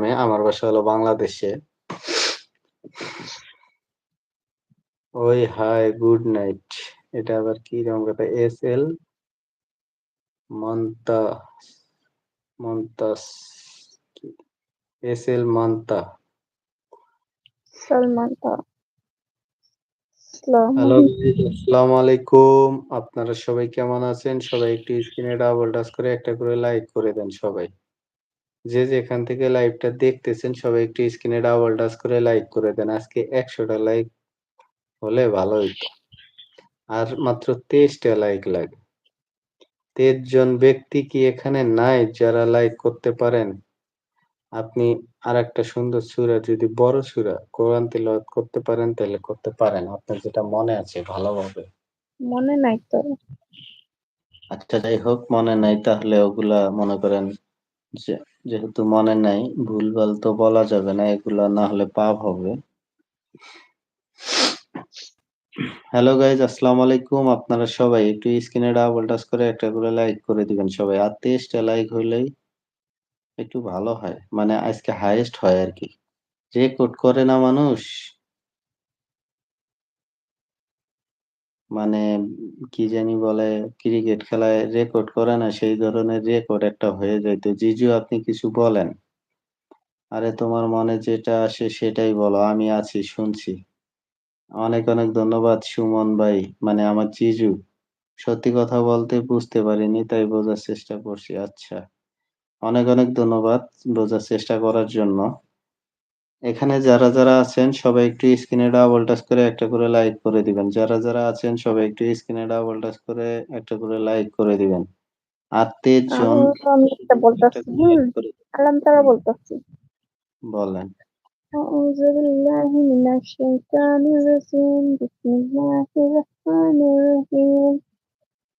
চট্টগ্রামে, আমার বাসা হলো বাংলাদেশে। ওই হাই গুড নাইট। এটা আবার কি রকম কথা? এসএল মন্তা মন্তাস কি? এসএল মান্তা। সালমান্তা। আসসালামু আসসালামু আলাইকুম। আপনারা সবাই কেমন আছেন? সবাই একটু স্ক্রিনে ডাবল টাচ করে একটা করে লাইক করে দেন সবাই। যে যেখান থেকে লাইভটা দেখতেছেন সবাই একটু স্ক্রিনে ডাবল টাচ করে লাইক করে দেন। আজকে একশোটা লাইক হলে ভালো হইতো। আর মাত্র তেইশটা লাইক লাগে। ২৩ জন ব্যক্তি কি এখানে নাই যারা লাইক করতে পারেন? আপনি আরেকটা সুন্দর সূরা যদি বড় সূরা কোরআন তিলাওয়াত করতে পারেন তাহলে করতে পারেন। আপনার যেটা মনে আছে ভালোভাবে। মনে নাই তো। আচ্ছা যাই হোক মনে নাই তাহলে ওগুলা মনে করেন যেহেতু মনে নাই, ভুলভাল তো বলা যাবে না। এগুলা না হলে পাপ হবে। হ্যালো গাইজ আসসালামু আলাইকুম। আপনারা সবাই একটু স্ক্রিনে ডাবল টাচ করে একটা করে লাইক করে দিবেন সবাই। আর ২৩ টা লাইক হইলেই একটু ভালো হয়। মানে আজকে হাইয়েস্ট হয় আরকি। রেকর্ড করে না মানুষ? মানে কি জানি বলে ক্রিকেট খেলায় রেকর্ড করে না? সেই ধরনের রেকর্ড একটা হয়ে যাইত। জিজু আপনি কিছু বলেন। আরে তোমার মনে যেটা আসে সেটাই বলো। আমি আছি শুনছি। অনেক, অনেক ধন্যবাদ সুমন ভাই মানে আমার জিজু। সত্যি কথা বলতে বুঝতে পারিনি তাই বোঝার চেষ্টা করছি। আচ্ছা। অনেক, অনেক ধন্যবাদ বোঝার চেষ্টা করার জন্য। এখানে যারা, যারা আছেন সবাই একটু স্ক্রিনে ডাবল টাচ করে একটা করে লাইক করে দিবেন। যারা, যারা আছেন সবাই একটু স্ক্রিনে ডাবল টাচ করে একটা করে লাইক করে দিবেন। আর ২৩ জন আমি একটা একটা বলতাছি করে হুম? লাইক করে কালাম তারা বলতাছি। বলেন। أعوذ بالله من الشيطان الرجيم بسم الله الرحمن الرحيم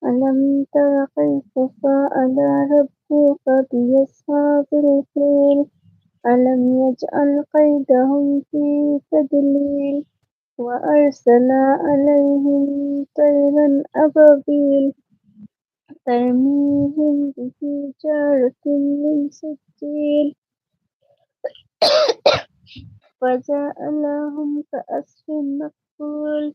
ألم تر كيف فعل ربك بأصحاب الفيل ألم يجعل عليهم طيرا أبابيل ترميهم بحجارة من سجيل فجعلهم كعصف مأكول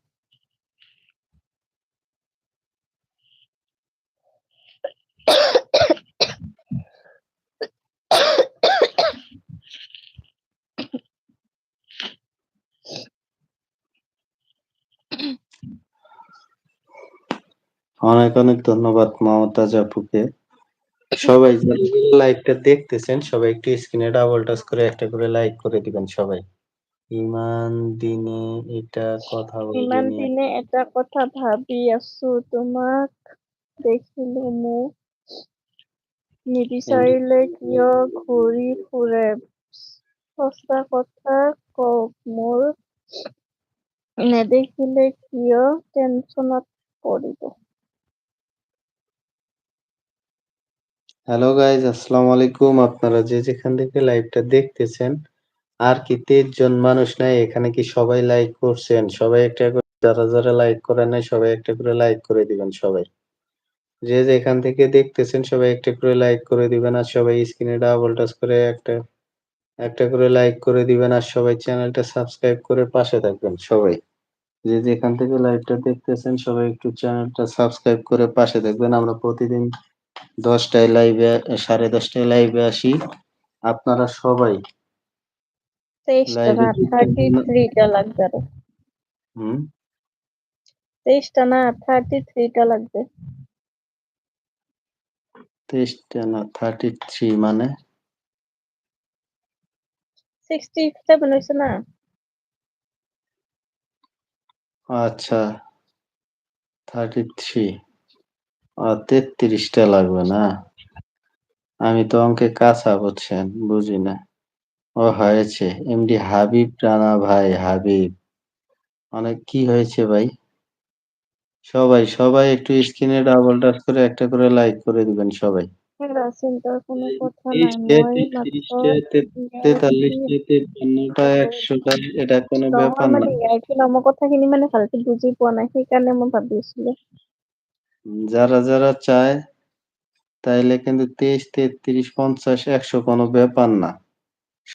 অনেক, অনেক ধন্যবাদ মমতাজ আপুকে। সবাই যারা লাইভটা দেখতেছেন সবাই একটু স্ক্রিনে ডাবল টাচ করে একটা করে লাইক করে দিবেন সবাই। ইমান দিনে এটা কথা ইমান দিনে এটা কথা ভাবি আছো তোমাক দেখিলো মোক নিবিচাৰিলে কিয় ঘূৰি ফুৰে সঁচা কথা কওক মোৰ নেদেখিলে কিয় টেনচনত পৰিব হ্যালো গাইজ আসসালামু আলাইকুম। আপনারা যে যেখান থেকে লাইভটা দেখতেছেন আর কি ২৩ জন মানুষ নাই এখানে কি সবাই লাইক করছেন? সবাই একটা করে যারা, যারা লাইক করে নাই সবাই একটা করে লাইক করে দিবেন সবাই। যে যেখান থেকে দেখতেছেন সবাই একটা করে লাইক করে দিবেন আর সবাই স্ক্রিনে ডাবল টাচ করে একটা একটা করে লাইক করে দিবেন আর সবাই চ্যানেলটা সাবস্ক্রাইব করে পাশে থাকবেন সবাই। যে যেখান থেকে লাইভটা দেখতেছেন সবাই একটু চ্যানেলটা সাবস্ক্রাইব করে পাশে থাকবেন। আমরা প্রতিদিন ১০ টায় লাইভে ১০:৩০ টায় লাইভে আসি। আপনারা সবাই তেইশটা না থার্টি থ্রিটা হুম? তেইশটা না থার্টি থ্রিটা লাগবে ২৩ টা না 33 মানে? সিক্সটি সেভেন হয়েছে না আচ্ছা 33 ও ৩৩ টা লাগবে না? আমি তো অঙ্কে কাঁচা বুঝছেন, বুঝি না। ও হয়েছে। এমডি হাবিব রানা ভাই হাবিব। অনেক কি হয়েছে ভাই? সবাই, সবাই একটু স্ক্রিনে ডাবল টাচ করে একটা করে লাইক করে দিবেন সবাই। এরা চিন্তার কোনো কথা ২৩ নাই টা, মই ৩৩ মাত্ৰ টা, তে ৪৩ টা, ৫৩ টা, ১০০ টা এটা কোনো ব্যাপার না। যারা, যারা চায় তাইলে কিন্তু ২৩, ৩৩, ৫০, ১০০ কোনো ব্যাপার না।